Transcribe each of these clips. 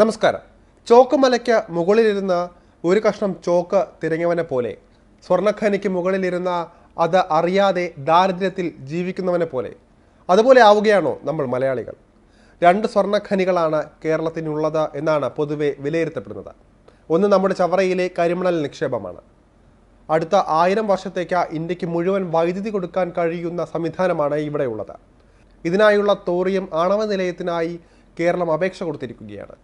നമസ്കാരം. ചോക്ക് മലയ്ക്ക് മുകളിലിരുന്ന ഒരു കഷ്ണം ചോക്ക് തിരങ്ങിയവനെ പോലെ സ്വർണഖനിക്ക് മുകളിലിരുന്ന അത് അറിയാതെ ദാരിദ്ര്യത്തിൽ ജീവിക്കുന്നവനെ പോലെ അതുപോലെ ആവുകയാണോ നമ്മൾ മലയാളികൾ? രണ്ട് സ്വർണഖനികളാണ് കേരളത്തിനുള്ളത് എന്നാണ് പൊതുവെ വിലയിരുത്തപ്പെടുന്നത്. ഒന്ന് നമ്മുടെ ചവറയിലെ കരിമണൽ നിക്ഷേപമാണ്. അടുത്ത ആയിരം വർഷത്തേക്ക് ഇന്ത്യയ്ക്ക് മുഴുവൻ വൈദ്യുതി കൊടുക്കാൻ കഴിയുന്ന സംവിധാനമാണ് ഇവിടെയുള്ളത് ഇതിനായുള്ള തോറിയം ആണവ നിലയത്തിനായി കേരളം അപേക്ഷ കൊടുത്തിരിക്കുകയാണ്.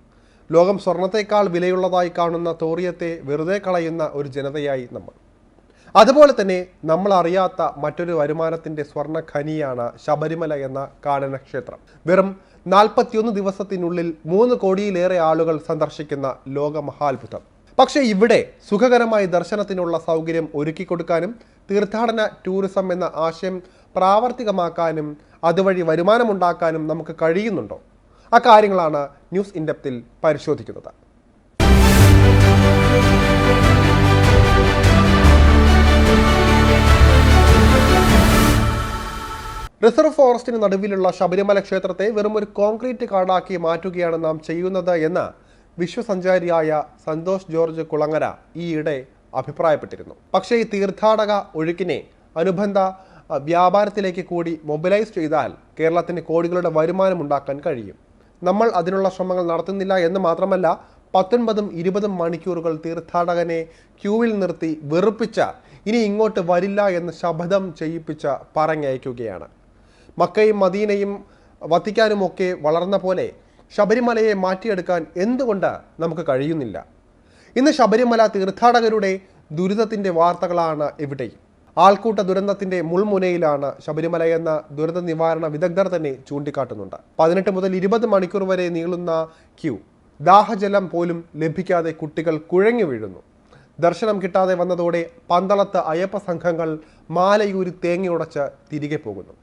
ലോകം സ്വർണത്തേക്കാൾ വിലയുള്ളതായി കാണുന്ന തോറിയത്തെ വെറുതെ കളയുന്ന ഒരു ജനതയായി നമ്മൾ. അതുപോലെ തന്നെ നമ്മൾ അറിയാത്ത മറ്റൊരു വരുമാനത്തിന്റെ സ്വർണ ഖനിയാണ് ശബരിമല എന്ന കാനനക്ഷേത്രം. വെറും നാൽപ്പത്തിയൊന്ന് ദിവസത്തിനുള്ളിൽ മൂന്ന് കോടിയിലേറെ ആളുകൾ സന്ദർശിക്കുന്ന ലോകമഹാത്ഭുതം. പക്ഷേ ഇവിടെ സുഖകരമായി ദർശനത്തിനുള്ള സൗകര്യം ഒരുക്കി കൊടുക്കാനും തീർത്ഥാടന ടൂറിസം എന്ന ആശയം പ്രാവർത്തികമാക്കാനും അതുവഴി വരുമാനമുണ്ടാക്കാനും നമുക്ക് കഴിയുന്നുണ്ടോ? അക്കാര്യങ്ങളാണ് ന്യൂസ് ഇൻഡെപ്തിൽ പരിശോധിക്കുന്നത്. റിസർവ് ഫോറസ്റ്റിന് നടുവിലുള്ള ശബരിമല ക്ഷേത്രത്തെ വെറും ഒരു കോൺക്രീറ്റ് കാടാക്കി മാറ്റുകയാണ് നാം ചെയ്യുന്നത് എന്ന് വിശ്വസഞ്ചാരിയായ സന്തോഷ് ജോർജ് കുളങ്ങര ഈയിടെ അഭിപ്രായപ്പെട്ടിരുന്നു. പക്ഷേ ഈ തീർത്ഥാടക ഒഴുക്കിനെ അനുബന്ധ വ്യാപാരത്തിലേക്ക് കൂടി മൊബിലൈസ് ചെയ്താൽ കേരളത്തിന് കോടികളുടെ വരുമാനം ഉണ്ടാക്കാൻ കഴിയും. നമ്മൾ അതിനുള്ള ശ്രമങ്ങൾ നടത്തുന്നില്ല എന്ന് മാത്രമല്ല പത്തൊൻപതും ഇരുപതും മണിക്കൂറുകൾ തീർത്ഥാടകനെ ക്യൂവിൽ നിർത്തി വെറുപ്പിച്ച ഇനി ഇങ്ങോട്ട് വരില്ല എന്ന് ശപഥം ചെയ്യിപ്പിച്ച പറഞ്ഞയക്കുകയാണ്. മക്കയും മദീനയും വത്തിക്കാനുമൊക്കെ വളർന്ന പോലെ ശബരിമലയെ മാറ്റിയെടുക്കാൻ എന്തുകൊണ്ട് നമുക്ക് കഴിയുന്നില്ല? ഇന്ന് ശബരിമല തീർത്ഥാടകരുടെ ദുരിതത്തിന്റെ വാർത്തകളാണ് ഇവിടെയും. ആൾക്കൂട്ട ദുരന്തത്തിന്റെ മുൾമുനയിലാണ് ശബരിമല എന്ന ദുരന്ത നിവാരണ വിദഗ്ധർ തന്നെ ചൂണ്ടിക്കാട്ടുന്നുണ്ട്. പതിനെട്ട് മുതൽ ഇരുപത് മണിക്കൂർ വരെ നീളുന്ന ക്യൂ. ദാഹജലം പോലും ലഭിക്കാതെ കുട്ടികൾ കുഴങ്ങി വീഴുന്നു. ദർശനം കിട്ടാതെ വന്നതോടെ പന്തളത്ത് അയ്യപ്പ സംഘങ്ങൾ മാലയൂരി തേങ്ങയുടച്ച് തിരികെ പോകുന്നു.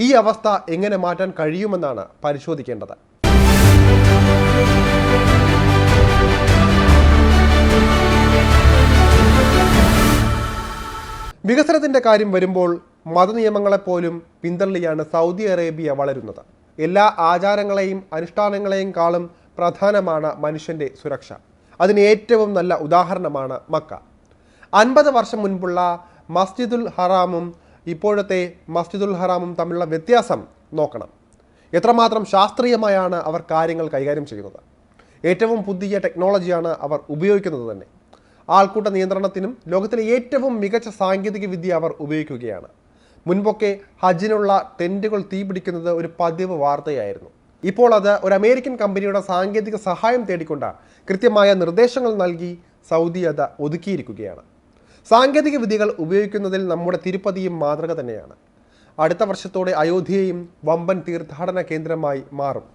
ഈ അവസ്ഥ എങ്ങനെ മാറ്റാൻ കഴിയുമെന്നാണ് പരിശോധിക്കേണ്ടത്. വികസനത്തിന്റെ കാര്യം വരുമ്പോൾ മതനിയമങ്ങളെപ്പോലും പിന്തള്ളിയാണ് സൗദി അറേബ്യ വളരുന്നത്. എല്ലാ ആചാരങ്ങളെയും അനുഷ്ഠാനങ്ങളെയും കാളും പ്രധാനമാണ് മനുഷ്യന്റെ സുരക്ഷ. അതിന് ഏറ്റവും നല്ല ഉദാഹരണമാണ് മക്ക. അൻപത് വർഷം മുൻപുള്ള മസ്ജിദുൽ ഹറാമും ഇപ്പോഴത്തെ മസ്ജിദുൽ ഹറാമും തമ്മിലുള്ള വ്യത്യാസം നോക്കണം. എത്രമാത്രം ശാസ്ത്രീയമായാണ് അവർ കാര്യങ്ങൾ കൈകാര്യം ചെയ്യുന്നത്. ഏറ്റവും പുതിയ ടെക്നോളജിയാണ് അവർ ഉപയോഗിക്കുന്നത് തന്നെ. ആൾക്കൂട്ട നിയന്ത്രണത്തിനും ലോകത്തിലെ ഏറ്റവും മികച്ച സാങ്കേതിക വിദ്യ അവർ ഉപയോഗിക്കുകയാണ്. മുൻപൊക്കെ ഹജ്ജിനുള്ള ടെന്റുകൾ തീപിടിക്കുന്നത് ഒരു പതിവ് വാർത്തയായിരുന്നു. ഇപ്പോൾ അത് ഒരു അമേരിക്കൻ കമ്പനിയുടെ സാങ്കേതിക സഹായം തേടിക്കൊണ്ട് കൃത്യമായ നിർദ്ദേശങ്ങൾ നൽകി സൗദി അത് ഒതുക്കിയിരിക്കുകയാണ്. സാങ്കേതിക വിദ്യകൾ ഉപയോഗിക്കുന്നതിൽ നമ്മുടെ തിരുപ്പതിയും മാതൃക തന്നെയാണ്. അടുത്ത വർഷത്തോടെ അയോധ്യയും വമ്പൻ തീർത്ഥാടന കേന്ദ്രമായി മാറും.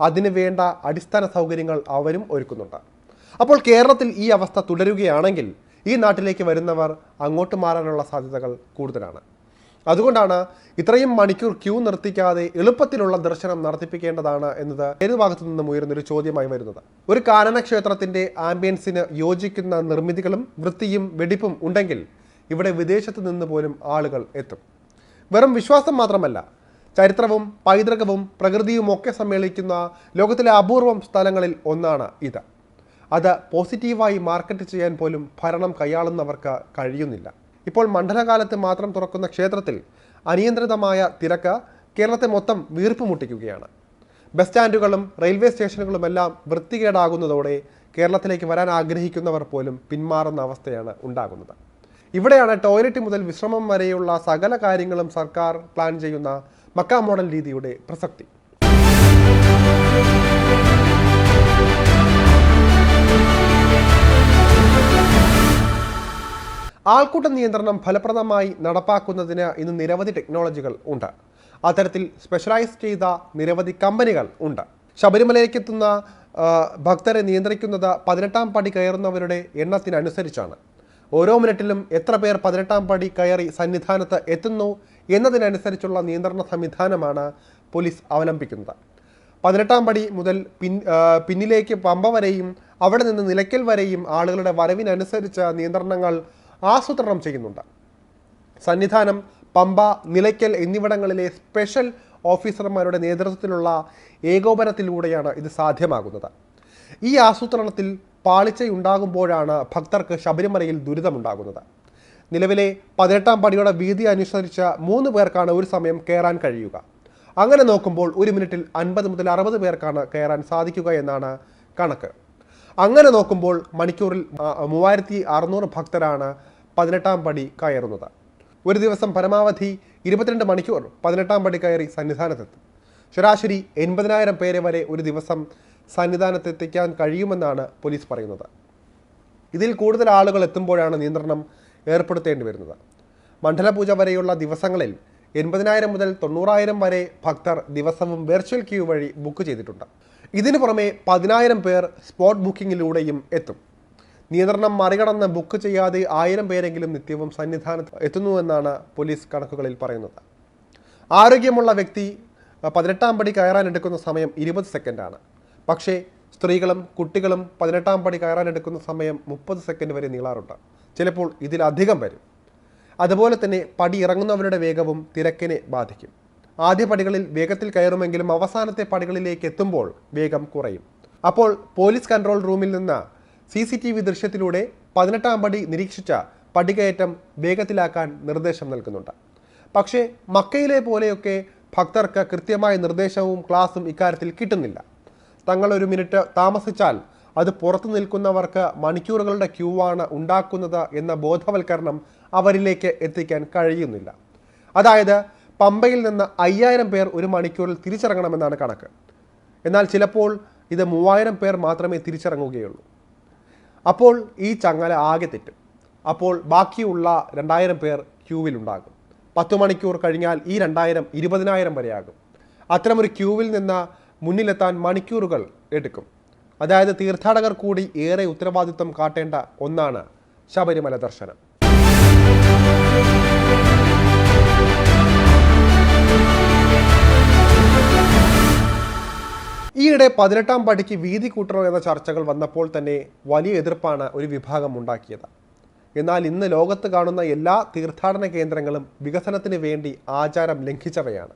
അതിനു വേണ്ട അടിസ്ഥാന സൗകര്യങ്ങൾ അവരും ഒരുക്കുന്നുണ്ട്. അപ്പോൾ കേരളത്തിൽ ഈ അവസ്ഥ തുടരുകയാണെങ്കിൽ ഈ നാട്ടിലേക്ക് വരുന്നവർ അങ്ങോട്ട് മാറാനുള്ള സാധ്യതകൾ കൂടുതലാണ്. അതുകൊണ്ടാണ് ഇത്രയും മണിക്കൂർ ക്യൂ നിർത്തിക്കാതെ എളുപ്പത്തിലുള്ള ദർശനം നടത്തിപ്പിക്കേണ്ടതാണ് എന്നത് ഏത് ഭാഗത്തു നിന്നും ഉയർന്നൊരു ചോദ്യമായി വരുന്നത്. ഒരു കാനന ക്ഷേത്രത്തിന്റെ ആംബിയൻസിന് യോജിക്കുന്ന നിർമ്മിതികളും വൃത്തിയും വെടിപ്പും ഉണ്ടെങ്കിൽ ഇവിടെ വിദേശത്ത് നിന്ന് പോലും ആളുകൾ എത്തും. വെറും വിശ്വാസം മാത്രമല്ല ചരിത്രവും പൈതൃകവും പ്രകൃതിയുമൊക്കെ സമ്മേളിക്കുന്ന ലോകത്തിലെ അപൂർവം സ്ഥലങ്ങളിൽ ഒന്നാണ് ഇത്. അത് പോസിറ്റീവായി മാർക്കറ്റ് ചെയ്യാൻ പോലും ഭരണം കൈയാളുന്നവർക്ക് കഴിയുന്നില്ല. ഇപ്പോൾ മണ്ഡലകാലത്ത് മാത്രം തുറക്കുന്ന ക്ഷേത്രത്തിൽ അനിയന്ത്രിതമായ തിരക്ക് കേരളത്തെ മൊത്തം വീർപ്പ് മുട്ടിക്കുകയാണ്. ബസ് സ്റ്റാൻഡുകളും റെയിൽവേ സ്റ്റേഷനുകളുമെല്ലാം വൃത്തികേടാകുന്നതോടെ കേരളത്തിലേക്ക് വരാൻ ആഗ്രഹിക്കുന്നവർ പോലും പിന്മാറുന്ന അവസ്ഥയാണ് ഉണ്ടാകുന്നത്. ഇവിടെയാണ് ടോയ്ലറ്റ് മുതൽ വിശ്രമം വരെയുള്ള സകല കാര്യങ്ങളും സർക്കാർ പ്ലാൻ ചെയ്യുന്ന മക്ക മോഡൽ രീതിയുടെ പ്രസക്തി. ആൾക്കൂട്ട നിയന്ത്രണം ഫലപ്രദമായി നടപ്പാക്കുന്നതിന് ഇന്ന് നിരവധി ടെക്നോളജികൾ ഉണ്ട്. അത്തരത്തിൽ സ്പെഷ്യലൈസ് ചെയ്ത നിരവധി കമ്പനികൾ ഉണ്ട്. ശബരിമലയിലേക്ക് എത്തുന്ന ഭക്തരെ നിയന്ത്രിക്കുന്നത് പതിനെട്ടാം പടി കയറുന്നവരുടെ എണ്ണത്തിനനുസരിച്ചാണ്. ഓരോ മിനിറ്റിലും എത്ര പേർ പതിനെട്ടാം പടി കയറി സന്നിധാനത്ത് എത്തുന്നു എന്നതിനനുസരിച്ചുള്ള നിയന്ത്രണ സംവിധാനമാണ് പോലീസ് അവലംബിക്കുന്നത്. പതിനെട്ടാം പടി മുതൽ പിൻ പിന്നിലേക്ക് പമ്പ വരെയും അവിടെ നിന്ന് നിലയ്ക്കൽ വരെയും ആളുകളുടെ വരവിനനുസരിച്ച് നിയന്ത്രണങ്ങൾ ആസൂത്രണം ചെയ്യുന്നുണ്ട്. സന്നിധാനം പമ്പ നിലയ്ക്കൽ എന്നിവിടങ്ങളിലെ സ്പെഷ്യൽ ഓഫീസർമാരുടെ നേതൃത്വത്തിലുള്ള ഏകോപനത്തിലൂടെയാണ് ഇത് സാധ്യമാകുന്നത്. ഈ ആസൂത്രണത്തിൽ പാളിച്ചയുണ്ടാകുമ്പോഴാണ് ഭക്തർക്ക് ശബരിമലയിൽ ദുരിതമുണ്ടാകുന്നത്. നിലവിലെ പതിനെട്ടാം പടിയുടെ വീതി അനുസരിച്ച് മൂന്ന് പേർക്കാണ് ഒരു സമയം കയറാൻ കഴിയുക. അങ്ങനെ നോക്കുമ്പോൾ ഒരു മിനിറ്റിൽ അൻപത് മുതൽ അറുപത് പേർക്കാണ് കയറാൻ സാധിക്കുക എന്നാണ് കണക്ക്. അങ്ങനെ നോക്കുമ്പോൾ മണിക്കൂറിൽ മൂവായിരത്തി അറുന്നൂറ് ഭക്തരാണ് പതിനെട്ടാം പടി കയറുന്നത്. ഒരു ദിവസം പരമാവധി ഇരുപത്തിരണ്ട് മണിക്കൂർ പതിനെട്ടാം പടി കയറി സന്നിധാനത്തെത്തും. ശരാശരി എൺപതിനായിരം പേരെ വരെ ഒരു ദിവസം സന്നിധാനത്തെത്തിക്കാൻ കഴിയുമെന്നാണ് പോലീസ് പറയുന്നത്. ഇതിൽ കൂടുതൽ ആളുകൾ എത്തുമ്പോഴാണ് നിയന്ത്രണം ഏർപ്പെടുത്തേണ്ടി വരുന്നത്. മണ്ഡലപൂജ വരെയുള്ള ദിവസങ്ങളിൽ എൺപതിനായിരം മുതൽ തൊണ്ണൂറായിരം വരെ ഭക്തർ ദിവസവും വെർച്വൽ ക്യൂ വഴി ബുക്ക് ചെയ്തിട്ടുണ്ട്. ഇതിനു പുറമെ പതിനായിരം പേർ സ്പോട്ട് ബുക്കിങ്ങിലൂടെയും എത്തും. നിയന്ത്രണം മറികടന്ന് ബുക്ക് ചെയ്യാതെ ആയിരം പേരെങ്കിലും നിത്യവും സന്നിധാനത്ത് എത്തുന്നുവെന്നാണ് പോലീസ് കണക്കുകളിൽ പറയുന്നത്. ആരോഗ്യമുള്ള വ്യക്തി പതിനെട്ടാം പടി കയറാനെടുക്കുന്ന സമയം ഇരുപത് സെക്കൻഡാണ് പക്ഷേ സ്ത്രീകളും കുട്ടികളും പതിനെട്ടാം പടി കയറാനെടുക്കുന്ന സമയം മുപ്പത് സെക്കൻഡ് വരെ നീളാറുണ്ട്. ചിലപ്പോൾ ഇതിലധികം വരും. അതുപോലെ തന്നെ പടി ഇറങ്ങുന്നവരുടെ വേഗവും തിരക്കിനെ ബാധിക്കും. ആദ്യ പടികളിൽ വേഗത്തിൽ കയറുമെങ്കിലും അവസാനത്തെ പടികളിലേക്ക് എത്തുമ്പോൾ വേഗം കുറയും. അപ്പോൾ പോലീസ് കൺട്രോൾ റൂമിൽ നിന്ന് സി സി ടി വി ദൃശ്യത്തിലൂടെ പതിനെട്ടാം പടി നിരീക്ഷിച്ച പടികയറ്റം വേഗത്തിലാക്കാൻ നിർദ്ദേശം നൽകുന്നുണ്ട്. പക്ഷേ മക്കയിലെ പോലെയൊക്കെ ഭക്തർക്ക് കൃത്യമായ നിർദ്ദേശവും ക്ലാസും ഇക്കാര്യത്തിൽ കിട്ടുന്നില്ല. തങ്ങൾ ഒരു മിനിറ്റ് താമസിച്ചാൽ അത് പുറത്തു നിൽക്കുന്നവർക്ക് മണിക്കൂറുകളുടെ ക്യൂ ആണ് ഉണ്ടാക്കുന്നത് എന്ന ബോധവൽക്കരണം അവരിലേക്ക് എത്തിക്കാൻ കഴിയുന്നില്ല. അതായത് പമ്പയിൽ നിന്ന് അയ്യായിരം പേർ ഒരു മണിക്കൂറിൽ തിരിച്ചിറങ്ങണമെന്നാണ് കണക്ക്. എന്നാൽ ചിലപ്പോൾ ഇത് മൂവായിരം പേർ മാത്രമേ തിരിച്ചിറങ്ങുകയുള്ളൂ. അപ്പോൾ ഈ ചങ്ങല ആകെ തെറ്റും. അപ്പോൾ ബാക്കിയുള്ള രണ്ടായിരം പേർ ക്യൂവിലുണ്ടാകും. പത്ത് മണിക്കൂർ കഴിഞ്ഞാൽ ഈ രണ്ടായിരം ഇരുപതിനായിരം വരെയാകും. അത്തരമൊരു ക്യൂവിൽ നിന്ന് മുന്നിലെത്താൻ മണിക്കൂറുകൾ എടുക്കും. അതായത് തീർത്ഥാടകർ കൂടി ഏറെ ഉത്തരവാദിത്വം കാട്ടേണ്ട ഒന്നാണ് ശബരിമല ദർശനം. ഈയിടെ പതിനെട്ടാം പടിക്ക് വീതി കൂട്ടണോ എന്ന ചർച്ചകൾ വന്നപ്പോൾ തന്നെ വലിയ എതിർപ്പാണ് ഒരു വിഭാഗം ഉണ്ടാക്കിയത്. എന്നാൽ ഇന്ന് ലോകത്ത് കാണുന്ന എല്ലാ തീർത്ഥാടന കേന്ദ്രങ്ങളും വികസനത്തിന് വേണ്ടി ആചാരം ലംഘിച്ചവയാണ്.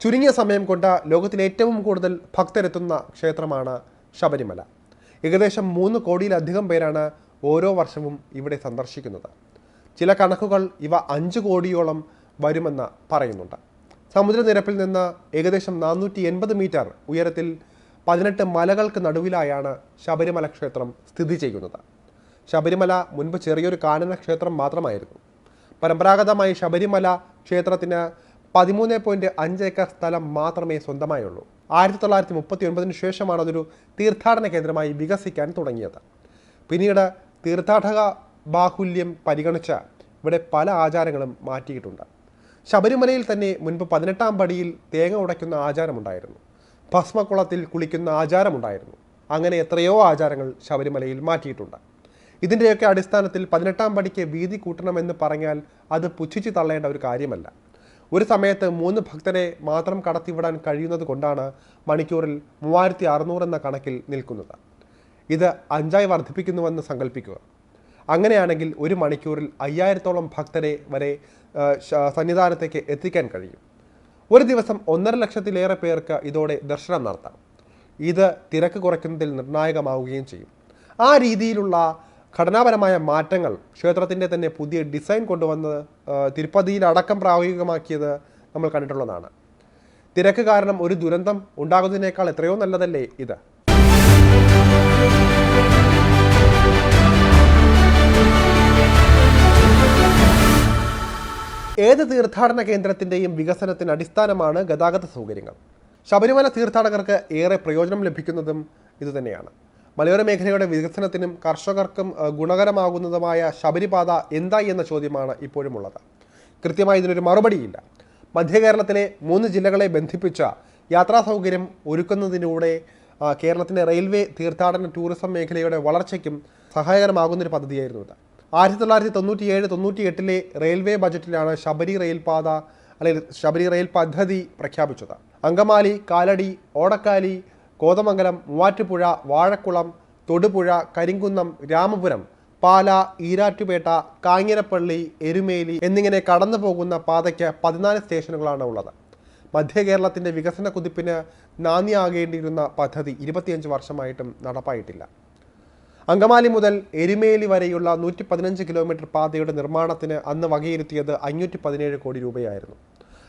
ചുരുങ്ങിയ സമയം കൊണ്ട് ലോകത്തിലെ ഏറ്റവും കൂടുതൽ ഭക്തരെത്തുന്ന ക്ഷേത്രമാണ് ശബരിമല. ഏകദേശം മൂന്ന് കോടിയിലധികം പേരാണ് ഓരോ വർഷവും ഇവിടെ സന്ദർശിക്കുന്നത്. ചില കണക്കുകൾ ഇവ അഞ്ച് കോടിയോളം വരുമെന്ന് പറയുന്നുണ്ട്. സമുദ്രനിരപ്പിൽ നിന്ന് ഏകദേശം നാനൂറ്റി എൺപത് മീറ്റർ ഉയരത്തിൽ പതിനെട്ട് മലകൾക്ക് നടുവിലായാണ് ശബരിമല ക്ഷേത്രം സ്ഥിതി ചെയ്യുന്നത്. ശബരിമല മുൻപ് ചെറിയൊരു കാനന ക്ഷേത്രം മാത്രമായിരുന്നു. പരമ്പരാഗതമായി ശബരിമല ക്ഷേത്രത്തിന് പതിമൂന്ന് പോയിന്റ് അഞ്ച് ഏക്കർ സ്ഥലം മാത്രമേ സ്വന്തമായുള്ളൂ. ആയിരത്തി തൊള്ളായിരത്തി മുപ്പത്തി ഒൻപതിന് ശേഷമാണ് അതൊരു തീർത്ഥാടന കേന്ദ്രമായി വികസിക്കാൻ തുടങ്ങിയത്. പിന്നീട് തീർത്ഥാടക ബാഹുല്യം പരിഗണിച്ച് ഇവിടെ പല ആചാരങ്ങളും മാറ്റിയിട്ടുണ്ട്. ശബരിമലയിൽ തന്നെ മുൻപ് പതിനെട്ടാം പടിയിൽ തേങ്ങ ഉടയ്ക്കുന്ന ആചാരമുണ്ടായിരുന്നു. ഭസ്മക്കുളത്തിൽ കുളിക്കുന്ന ആചാരമുണ്ടായിരുന്നു. അങ്ങനെ എത്രയോ ആചാരങ്ങൾ ശബരിമലയിൽ മാറ്റിയിട്ടുണ്ട്. ഇതിന്റെയൊക്കെ അടിസ്ഥാനത്തിൽ പതിനെട്ടാം പടിക്ക് വീതി കൂട്ടണമെന്ന് പറഞ്ഞാൽ അത് പുച്ഛിച്ച് തള്ളേണ്ട ഒരു കാര്യമല്ല. ഒരു സമയത്ത് മൂന്ന് ഭക്തരെ മാത്രം കടത്തിവിടാൻ കഴിയുന്നത് കൊണ്ടാണ് മണിക്കൂറിൽ മൂവായിരത്തി അറുന്നൂറ് എന്ന കണക്കിൽ നിൽക്കുന്നത്. ഇത് അഞ്ചായി വർദ്ധിപ്പിക്കുന്നുവെന്ന് സങ്കല്പിക്കുക അങ്ങനെയാണെങ്കിൽ ഒരു മണിക്കൂറിൽ അയ്യായിരത്തോളം ഭക്തരെ വരെ സന്നിധാനത്തേക്ക് എത്തിക്കാൻ കഴിയും. ഒരു ദിവസം ഒന്നര ലക്ഷത്തിലേറെ പേർക്ക് ഇതോടെ ദർശനം നടത്താം. ഇത് തിരക്ക് കുറയ്ക്കുന്നതിൽ നിർണായകമാവുകയും ചെയ്യും. ആ രീതിയിലുള്ള ഘടനാപരമായ മാറ്റങ്ങൾ ക്ഷേത്രത്തിന്റെ തന്നെ പുതിയ ഡിസൈൻ കൊണ്ടുവന്ന് ആ, തിരുപ്പതിയിലടക്കം പ്രായോഗികമാക്കിയത് നമ്മൾ കണ്ടിട്ടുള്ളതാണ്. തിരക്ക് കാരണം ഒരു ദുരന്തം ഉണ്ടാകുന്നതിനേക്കാൾ എത്രയോ നല്ലതല്ലേ ഇത്? ഏത് തീർത്ഥാടന കേന്ദ്രത്തിന്റെയും വികസനത്തിന് അടിസ്ഥാനമാണ് ഗതാഗത സൗകര്യങ്ങൾ. ശബരിമല തീർത്ഥാടകർക്ക് ഏറെ പ്രയോജനം ലഭിക്കുന്നതും ഇതുതന്നെയാണ്. മലയോര മേഖലയുടെ വികസനത്തിനും കർഷകർക്കും ഗുണകരമാകുന്നതുമായ ശബരിപാത എന്തായി എന്ന ചോദ്യമാണ് ഇപ്പോഴുമുള്ളത്. കൃത്യമായി ഇതിനൊരു മറുപടിയില്ല. മധ്യകേരളത്തിലെ മൂന്ന് ജില്ലകളെ ബന്ധിപ്പിച്ച യാത്രാ സൗകര്യം ഒരുക്കുന്നതിലൂടെ കേരളത്തിന്റെ റെയിൽവേ തീർത്ഥാടന ടൂറിസം മേഖലയുടെ വളർച്ചയ്ക്കും സഹായകരമാകുന്നൊരു പദ്ധതിയായിരുന്നു ഇത്. ആയിരത്തി തൊള്ളായിരത്തി തൊണ്ണൂറ്റി ഏഴ് തൊണ്ണൂറ്റി എട്ടിലെ റെയിൽവേ ബജറ്റിലാണ് ശബരി റെയിൽപാത അല്ലെങ്കിൽ ശബരി റെയിൽ പദ്ധതി പ്രഖ്യാപിച്ചത്. അങ്കമാലി കാലടി ഓടക്കാലി കോതമംഗലം മൂവാറ്റുപുഴ വാഴക്കുളം തൊടുപുഴ കരിങ്കുന്നം രാമപുരം പാല ഈരാറ്റുപേട്ട കാഞ്ഞിരപ്പള്ളി എരുമേലി എന്നിങ്ങനെ കടന്നു പോകുന്ന പാതയ്ക്ക് പതിനാല് സ്റ്റേഷനുകളാണ് ഉള്ളത്. മധ്യ കേരളത്തിന്റെ വികസന കുതിപ്പിന് നാന്ദിയാകേണ്ടിയിരുന്ന പദ്ധതി ഇരുപത്തിയഞ്ച് വർഷമായിട്ടും നടപ്പായിട്ടില്ല. അങ്കമാലി മുതൽ എരുമേലി വരെയുള്ള നൂറ്റി പതിനഞ്ച് കിലോമീറ്റർ പാതയുടെ നിർമ്മാണത്തിന് അന്ന് വകയിരുത്തിയത് അഞ്ഞൂറ്റി പതിനേഴ് കോടി രൂപയായിരുന്നു.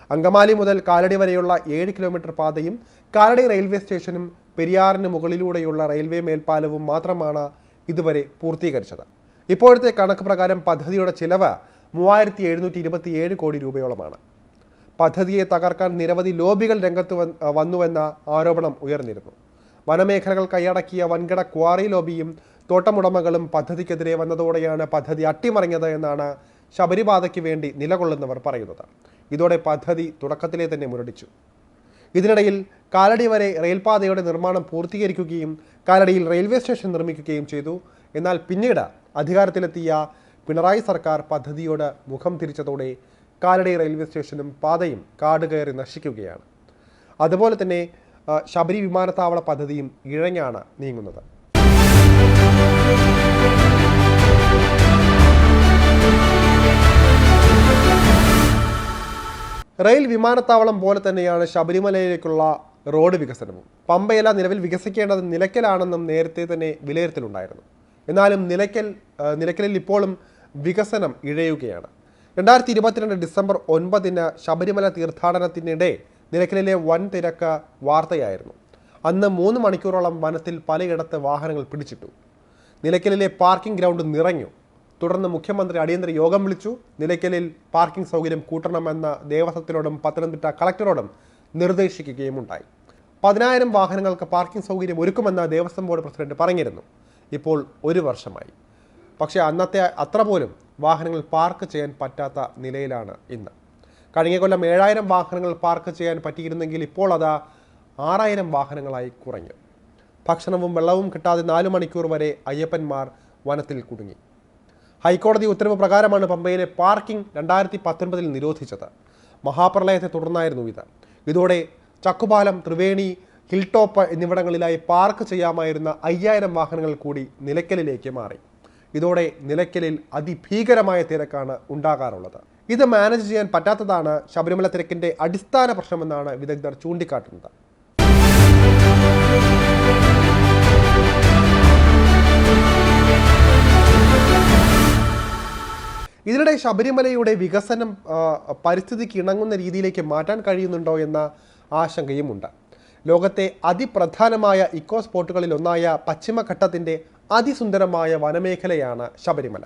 അങ്കമാലി മുതൽ കാലടി വരെയുള്ള ഏഴ് കിലോമീറ്റർ പാതയും കാലടി റെയിൽവേ സ്റ്റേഷനും പെരിയാറിന് മുകളിലൂടെയുള്ള റെയിൽവേ മേൽപ്പാലവും മാത്രമാണ് ഇതുവരെ പൂർത്തീകരിച്ചത്. ഇപ്പോഴത്തെ കണക്ക് പ്രകാരം പദ്ധതിയുടെ ചിലവ് മൂവായിരത്തി എഴുന്നൂറ്റി ഇരുപത്തിയേഴ് കോടി രൂപയോളമാണ്. പദ്ധതിയെ തകർക്കാൻ നിരവധി ലോബികൾ രംഗത്ത് വന്ന് വന്നുവെന്ന ആരോപണം ഉയർന്നിരുന്നു. വനമേഖലകൾ കൈയടക്കിയ വൻകിട ക്വാറി ലോബിയും തോട്ടമുടമകളും പദ്ധതിക്കെതിരെ വന്നതോടെയാണ് പദ്ധതി അട്ടിമറിഞ്ഞത് എന്നാണ് ശബരിപാതയ്ക്ക് വേണ്ടി നിലകൊള്ളുന്നവർ പറയുന്നത്. ഇതോടെ പദ്ധതി തുടക്കത്തിലെ തന്നെ മുരടിച്ചു. ഇതിനിടയിൽ കാലടി വരെ റെയിൽപാതയുടെ നിർമ്മാണം പൂർത്തീകരിക്കുകയും കാലടിയിൽ റെയിൽവേ സ്റ്റേഷൻ നിർമ്മിക്കുകയും ചെയ്തു. എന്നാൽ പിന്നീട് അധികാരത്തിലെത്തിയ പിണറായി സർക്കാർ പദ്ധതിയോട് മുഖം തിരിച്ചതോടെ കാലടി റെയിൽവേ സ്റ്റേഷനും പാതയും കാട് കയറി നശിക്കുകയാണ്. അതുപോലെ തന്നെ ശബരി വിമാനത്താവള പദ്ധതിയും ഇഴഞ്ഞാണ് നീങ്ങുന്നത്. റെയിൽ വിമാനത്താവളം പോലെ തന്നെയാണ് ശബരിമലയിലേക്കുള്ള റോഡ് വികസനവും. പമ്പയില നിലവിൽ വികസിക്കേണ്ടത് നിലയ്ക്കലാണെന്നും നേരത്തെ തന്നെ വിലയിരുത്തലുണ്ടായിരുന്നു. എന്നാലും നിലയ്ക്കൽ നിലയ്ക്കലിൽ ഇപ്പോഴും വികസനം ഇഴയുകയാണ്. രണ്ടായിരത്തി ഇരുപത്തിരണ്ട് ഡിസംബർ ഒൻപതിന് ശബരിമല തീർത്ഥാടനത്തിനിടെ നിലയ്ക്കലിലെ വൻ തിരക്ക് വാർത്തയായിരുന്നു. അന്ന് മൂന്ന് മണിക്കൂറോളം വനത്തിൽ പലയിടത്ത് വാഹനങ്ങൾ പിടിച്ചിട്ടു. നിലയ്ക്കലിലെ പാർക്കിംഗ് ഗ്രൗണ്ട് നിറഞ്ഞു. തുടർന്ന് മുഖ്യമന്ത്രി അടിയന്തര യോഗം വിളിച്ചു. നിലയ്ക്കലിൽ പാർക്കിംഗ് സൗകര്യം കൂട്ടണമെന്ന ദേവസ്വത്തിനോടും പത്തനംതിട്ട കളക്ടറോടും നിർദ്ദേശിക്കുകയും ഉണ്ടായി പതിനായിരം വാഹനങ്ങൾക്ക് പാർക്കിംഗ് സൗകര്യം ഒരുക്കുമെന്ന് ദേവസ്വം ബോർഡ് പ്രസിഡന്റ് പറഞ്ഞിരുന്നു. ഇപ്പോൾ ഒരു വർഷമായി. പക്ഷേ അന്നത്തെ അത്ര പോലും വാഹനങ്ങൾ പാർക്ക് ചെയ്യാൻ പറ്റാത്ത നിലയിലാണ് ഇന്ന്. കഴിഞ്ഞ കൊല്ലം ഏഴായിരം വാഹനങ്ങൾ പാർക്ക് ചെയ്യാൻ പറ്റിയിരുന്നെങ്കിൽ ഇപ്പോൾ അത് ആറായിരം വാഹനങ്ങളായി കുറഞ്ഞു. ഭക്ഷണവും വെള്ളവും കിട്ടാതെ നാലു മണിക്കൂർ വരെ അയ്യപ്പന്മാർ വനത്തിൽ കുടുങ്ങി. ഹൈക്കോടതി ഉത്തരവ് പ്രകാരമാണ് പമ്പയിലെ പാർക്കിംഗ് രണ്ടായിരത്തി പത്തൊൻപതിൽ നിരോധിച്ചത്. മഹാപ്രളയത്തെ തുടർന്നായിരുന്നു ഇത്. ഇതോടെ ചക്കുപാലം ത്രിവേണി ഹിൽ ടോപ്പ് എന്നിവിടങ്ങളിലായി പാർക്ക് ചെയ്യാമായിരുന്ന അയ്യായിരം വാഹനങ്ങൾ കൂടി നിലയ്ക്കലിലേക്ക് മാറി. ഇതോടെ നിലയ്ക്കലിൽ അതിഭീകരമായ തിരക്കാണ് ഉണ്ടാകാറുള്ളത്. ഇത് മാനേജ് ചെയ്യാൻ പറ്റാത്തതാണ് ശബരിമല തിരക്കിന്റെ അടിസ്ഥാന പ്രശ്നമെന്നാണ് വിദഗ്ധർ ചൂണ്ടിക്കാട്ടുന്നത്. ഇതിനിടെ ശബരിമലയുടെ വികസനം പരിസ്ഥിതിക്ക് ഇണങ്ങുന്ന രീതിയിലേക്ക് മാറ്റാൻ കഴിയുന്നുണ്ടോ എന്ന ആശങ്കയുമുണ്ട്. ലോകത്തെ അതിപ്രധാനമായ ഇക്കോ സ്പോട്ടുകളിൽ ഒന്നായ പശ്ചിമഘട്ടത്തിന്റെ അതിസുന്ദരമായ വനമേഖലയാണ് ശബരിമല.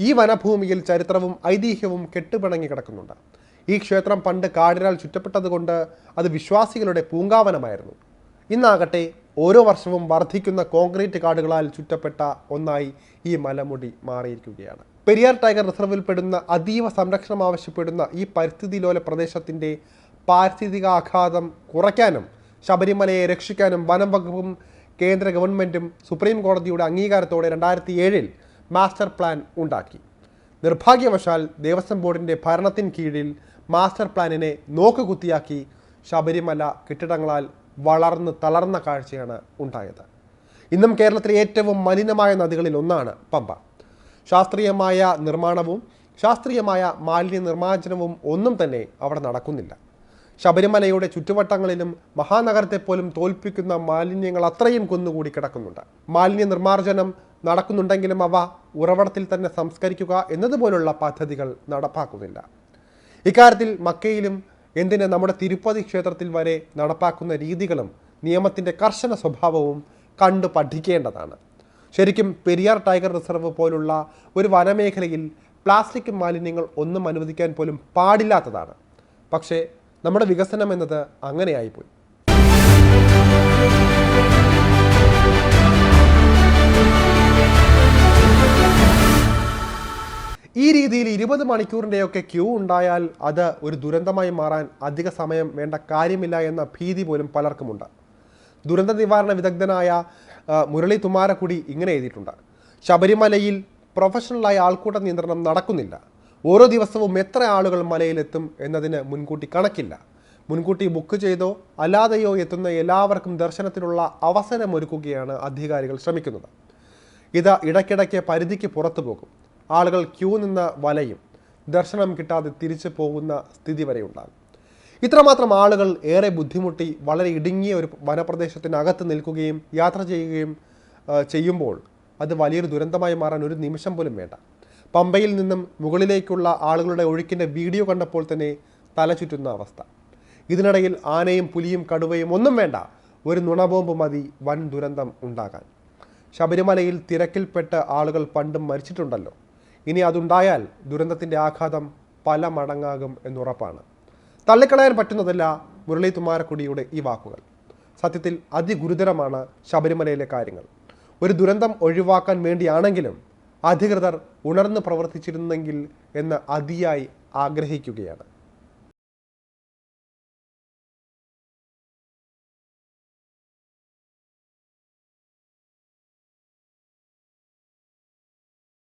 ഈ വനഭൂമിയിൽ ചരിത്രവും ഐതിഹ്യവും കെട്ടുപിണങ്ങി കിടക്കുന്നുണ്ട്. ഈ ക്ഷേത്രം പണ്ട് കാടിനാൽ ചുറ്റപ്പെട്ടതുകൊണ്ട് അത് വിശ്വാസികളുടെ പൂങ്കാവനമായിരുന്നു. ഇന്നാകട്ടെ ഓരോ വർഷവും വർദ്ധിക്കുന്ന കോൺക്രീറ്റ് കാടുകളാൽ ചുറ്റപ്പെട്ട ഒന്നായി ഈ മലമുടി മാറിയിരിക്കുകയാണ്. പെരിയാർ ടൈഗർ റിസർവിൽ പെടുന്ന അതീവ സംരക്ഷണം ആവശ്യപ്പെടുന്ന ഈ പരിസ്ഥിതി ലോല പ്രദേശത്തിന്റെ പാരിസ്ഥിതികാഘാതം കുറയ്ക്കാനും ശബരിമലയെ രക്ഷിക്കാനും വനം വകുപ്പും കേന്ദ്ര ഗവൺമെന്റും സുപ്രീം കോടതിയുടെ അംഗീകാരത്തോടെ രണ്ടായിരത്തി ഏഴിൽ മാസ്റ്റർ പ്ലാൻ ഉണ്ടാക്കി. നിർഭാഗ്യവശാൽ ദേവസ്വം ബോർഡിന്റെ ഭരണത്തിൻ കീഴിൽ മാസ്റ്റർ പ്ലാനിനെ നോക്കുകുത്തിയാക്കി ശബരിമല കെട്ടിടങ്ങളാൽ വളർന്ന് തളർന്ന കാഴ്ചയാണ് ഉണ്ടായത്. ഇന്നും കേരളത്തിലെ ഏറ്റവും മലിനമായ നദികളിൽ ഒന്നാണ് പമ്പ. ശാസ്ത്രീയമായ നിർമ്മാണവും ശാസ്ത്രീയമായ മാലിന്യ നിർമ്മാർജനവും ഒന്നും തന്നെ അവിടെ നടക്കുന്നില്ല. ശബരിമലയുടെ ചുറ്റുവട്ടങ്ങളിലും മഹാനഗരത്തെ പോലും തോൽപ്പിക്കുന്ന മാലിന്യങ്ങൾ അത്രയും കുന്നുകൂടി കിടക്കുന്നുണ്ട്. മാലിന്യ നിർമ്മാർജനം നടക്കുന്നുണ്ടെങ്കിലും അവ ഉറവിടത്തിൽ തന്നെ സംസ്കരിക്കുക എന്നതുപോലുള്ള പദ്ധതികൾ നടപ്പാക്കുന്നില്ല. ഇക്കാര്യത്തിൽ മക്കയിലും എന്തിന് നമ്മുടെ തിരുപ്പതി ക്ഷേത്രത്തിൽ വരെ നടപ്പാക്കുന്ന രീതികളും നിയമത്തിന്റെ കർശന സ്വഭാവവും കണ്ടു പഠിക്കേണ്ടതാണ്. ശരിക്കും പെരിയാർ ടൈഗർ റിസർവ് പോലുള്ള ഒരു വനമേഖലയിൽ പ്ലാസ്റ്റിക് മാലിന്യങ്ങൾ ഒന്നും അനുവദിക്കാൻ പോലും പാടില്ലാത്തതാണ്. പക്ഷേ നമ്മുടെ വികസനം എന്നത് അങ്ങനെയായിപ്പോയി. ഈ രീതിയിൽ ഇരുപത് മണിക്കൂറിന്റെയൊക്കെ ക്യൂ ഉണ്ടായാൽ അത് ഒരു ദുരന്തമായി മാറാൻ അധിക സമയം വേണ്ട കാര്യമില്ല എന്ന ഭീതി പോലും പലർക്കുമുണ്ട്. ദുരന്ത നിവാരണ വിദഗ്ധനായ മുരളി തുമാരക്കുടി ഇങ്ങനെ എഴുതിയിട്ടുണ്ട്. ശബരിമലയിൽ പ്രൊഫഷണലായ ആൾക്കൂട്ട നിയന്ത്രണം നടക്കുന്നില്ല. ഓരോ ദിവസവും എത്ര ആളുകൾ മലയിലെത്തും എന്നതിന് മുൻകൂട്ടി കണക്കില്ല. മുൻകൂട്ടി ബുക്ക് ചെയ്തോ അല്ലാതെയോ എത്തുന്ന എല്ലാവർക്കും ദർശനത്തിനുള്ള അവസരമൊരുക്കുകയാണ് അധികാരികൾ ശ്രമിക്കുന്നത്. ഇത് ഇടയ്ക്കിടയ്ക്ക് പരിധിക്ക് പുറത്തു പോകും ആളുകൾ ക്യൂ നിന്ന് വലയും. ദർശനം കിട്ടാതെ തിരിച്ചു പോകുന്ന സ്ഥിതി വരെ ഉണ്ടാകും. ഇത്രമാത്രം ആളുകൾ ഏറെ ബുദ്ധിമുട്ടി വളരെ ഇടുങ്ങിയ ഒരു വനപ്രദേശത്തിനകത്ത് നിൽക്കുകയും യാത്ര ചെയ്യുകയും ചെയ്യുമ്പോൾ അത് വലിയൊരു ദുരന്തമായി മാറാൻ ഒരു നിമിഷം പോലും വേണ്ട. പമ്പയിൽ നിന്നും മുകളിലേക്കുള്ള ആളുകളുടെ ഒഴുക്കിന്റെ വീഡിയോ കണ്ടപ്പോൾ തന്നെ തല ചുറ്റുന്ന അവസ്ഥ. ഇതിനിടയിൽ ആനയും പുലിയും കടുവയും ഒന്നും വേണ്ട. ഒരു നുണബോംബ് മതി വൻ ദുരന്തം ഉണ്ടാകാൻ. ശബരിമലയിൽ തിരക്കിൽപ്പെട്ട് ആളുകൾ പണ്ടും മരിച്ചിട്ടുണ്ടല്ലോ. ഇനി അതുണ്ടായാൽ ദുരന്തത്തിന്റെ ആഘാതം പല മടങ്ങാകും എന്നുറപ്പാണ്. തള്ളിക്കളയാൻ പറ്റുന്നതല്ല മുരളി തുമാരക്കുടിയുടെ ഈ വാക്കുകൾ. സത്യത്തിൽ അതിഗുരുതരമാണ് ശബരിമലയിലെ കാര്യങ്ങൾ. ഒരു ദുരന്തം ഒഴിവാക്കാൻ വേണ്ടിയാണെങ്കിലും അധികൃതർ ഉണർന്ന് പ്രവർത്തിച്ചിരുന്നെങ്കിൽ എന്ന് അതിയായി ആഗ്രഹിക്കുകയാണ്.